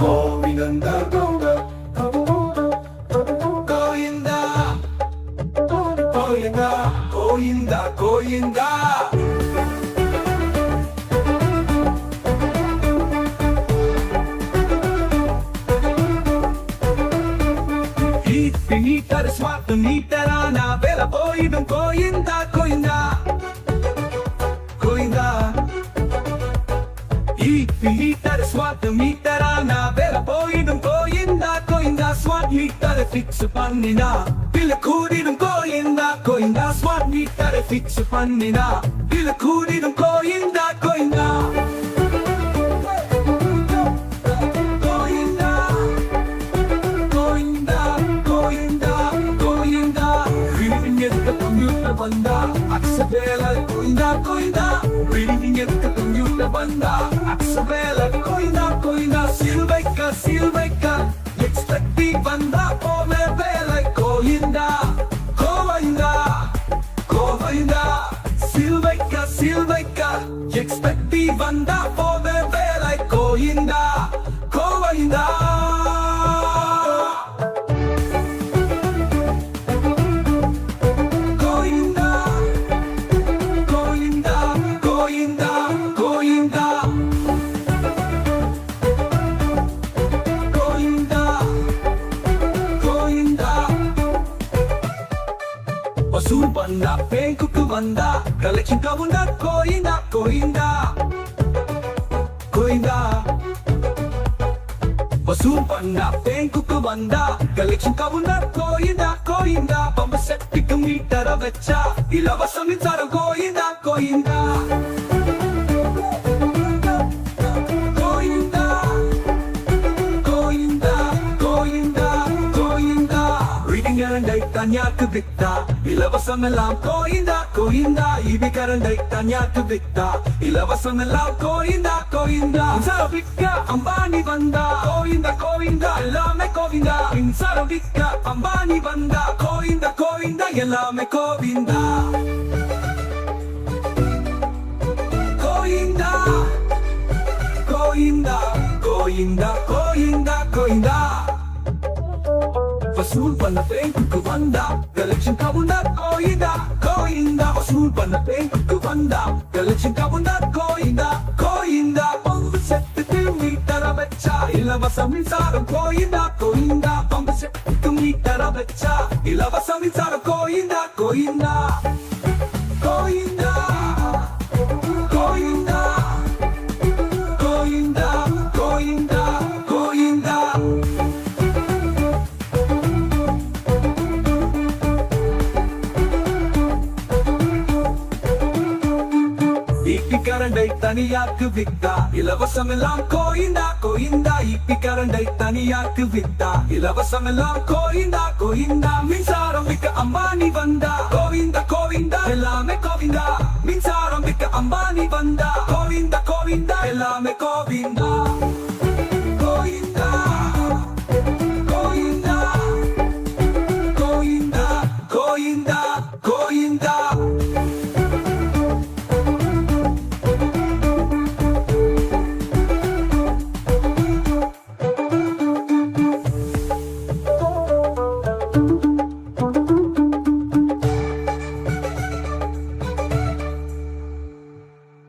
Govinda Govinda Govinda Govinda Govinda Govinda heat meter smart மீட்டரான வேல போயிடும். Govinda Govinda heat meter smart மீட்டரான வேல போயிடும் Govinda Govinda smart meter fix பண்ணினா bill கூடிடும் Govinda Govinda smart meter fix பண்ணினா bill கூடிடும் Govinda Govinda Govinda Govinda Govinda Govinda reading எடுக்க computer வந்தா அக்ஸபேல கோயிந்தா கோயிந்தா ரீடிங் எடுக்க கம்ப்யூட்டர் வந்தா அக்ஸபேல கோயிந்தா கோயிந்தா சீல் வைக்க சீல் வைக்க எக்ஸ்பெக்டி வந்தா போவே வேலை கோயிந்தா கோவிந்தா கோவிந்தா. சீல் வைக்க சீல் வைக்க எக்ஸ்பெக்டி வந்தா போவே வசூல் பண்ணா பேங்குக்கு வந்தா கலெக்ஷன் கவுண்டா கோயிந்தா கோயிந்தா கோயிந்தா வசூல் பண்ணா பேங்குக்கு வந்தா கலெக்ஷன் கவுண்டா கோயிந்தா கோயிந்தா பம்ப செட்டிக்கு மீட்டர வச்சா இலவச மின்சாரம் கோயிந்தா கோயிந்தா கரண்டை தனியாக்கு வித்தா. இலவசம் எல்லாம் கோயிந்தா கோயிந்தா. இவி கரண்டை தனியாக்கு வித்தா. இலவசம் எல்லாம் கோயிந்தா. கோயிந்தா மின்சாரம் அம்பானி வந்தா. கோவிந்தா கோவிந்தா எல்லாமே கோவிந்தா. மின்சாரம் விற்க அம்பானி வந்தா. கோவிந்தா கோவிந்தா எல்லாமே கோவிந்தா. கோயிந்தா கோயிந்தா கோயிந்தா கோயிந்தா கோயிந்தா. வசூல் பண்ண பேங்குக்கு வந்தா கலெக்ஷன் கவுண்டா கோயிந்தா கோயிந்தா வசூல் பண்ண பேங்குக்கு வந்தா collection counter Govinda Govinda pump set திரும்பி தர வச்சா இலவச மின்சாரம் கோயிந்தா கோயிந்தா பம்பு செட்டு திரும்பி தர வச்சா இலவச மின்சாரம் கோயிந்தா கோயிந்தா கரண்டை தனியாக்கு வித்தா. இலவசம் எல்லாம் கோயிந்தா கோயிந்தா இப்பி கரண்டை தனியாக்கு வித்தா. இலவசம் எல்லாம் கோயிந்தா கோயிந்தா மின்சாரம் மிக்க அம்பானி வந்தா. கோவிந்தா கோவிந்தா எல்லாமே கோவிந்தா. மின்சாரம் மிக்க அம்பானி வந்தா. கோவிந்தா கோவிந்தா எல்லாமே கோவிந்தா.